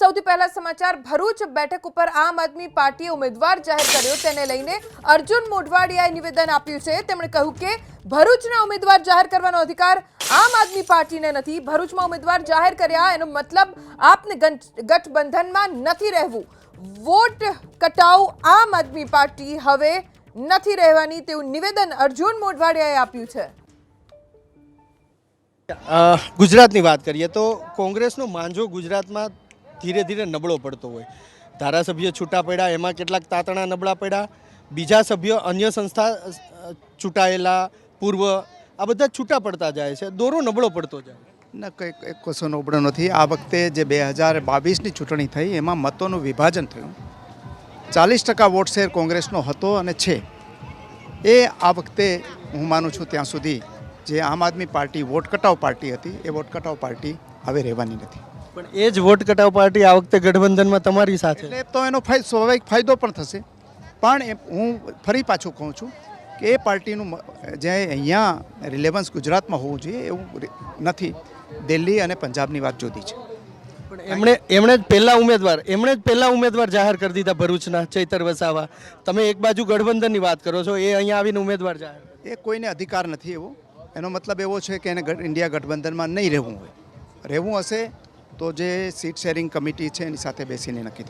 સૌથી પહેલા સમાચાર, ભરૂચ બેઠક ઉપર આમ આદમી પાર્ટીએ ઉમેદવાર જાહેર કર્યો. તેને લઈને અર્જુન મોઢવાડિયાએ નિવેદન આપ્યું છે. તેમણે કહ્યું કે ભરૂચના ઉમેદવાર જાહેર કરવાનો અધિકાર આમ આદમી પાર્ટીને નથી. ભરૂચમાં ઉમેદવાર જાહેર કર્યા એનો મતલબ આપને ગઠબંધનમાં નથી રહેવું. વોટ કટાવ આમ આદમી પાર્ટી હવે નથી રહેવાની તેવું નિવેદન અર્જુન મોઢવાડિયાએ આપ્યું છે. ગુજરાતની વાત કરીએ તો કોંગ્રેસનો માંજો ગુજરાતમાં ધીરે ધીરે નબળો પડતો હોય. ધારાસભ્ય છૂટા પડ્યા, એમાં કેટલાક તાતણા નબળા પડ્યા, બીજા સભ્યો અન્ય સંસ્થા છૂટાયેલા પૂર્વ, આ બધા છૂટા પડતા જાય છે. દોરો નબળો પડતો જાય. ના, કંઈ એક કશો નબળો નથી. આ વખતે જે બે હજાર બાવીસની ચૂંટણી થઈ, એમાં મતોનું વિભાજન થયું. ચાલીસ ટકા વોટ શેર કોંગ્રેસનો હતો અને છે. એ આ વખતે હું માનું છું ત્યાં સુધી જે આમ આદમી પાર્ટી, વોટ કટાવ પાર્ટી હતી, એ વોટ કટાવ પાર્ટી હવે રહેવાની નથી. પણ એ જ વોટ કટાવ પાર્ટી આ વખતે ગઠબંધનમાં તમારી સાથે. એટલે તો એનો સ્વાભાવિક ફાયદો પણ થશે. પણ હું ફરી પાછું કહું છું કે એ પાર્ટીનું જે અહીંયા રિલેવન્સ ગુજરાતમાં હોવું જોઈએ એવું નથી. દિલ્હી અને પંજાબની વાત જુદી છે. પણ એમણે એમણે જ પહેલા ઉમેદવાર એમણે જ પહેલા ઉમેદવાર જાહેર કરી દીધા ભરૂચના ચૈતર વસાવા. તમે એક બાજુ ગઠબંધનની વાત કરો છો એ અહીંયા આવીને ઉમેદવાર જાહેર એ કોઈને અધિકાર નથી એવો. એનો મતલબ એવો છે કે એને ઇન્ડિયા ગઠબંધનમાં નહીં રહેવું હોય. રહેવું હશે તો જે સીટ શેરિંગ કમિટી છે એની સાથે બેસીને નક્કી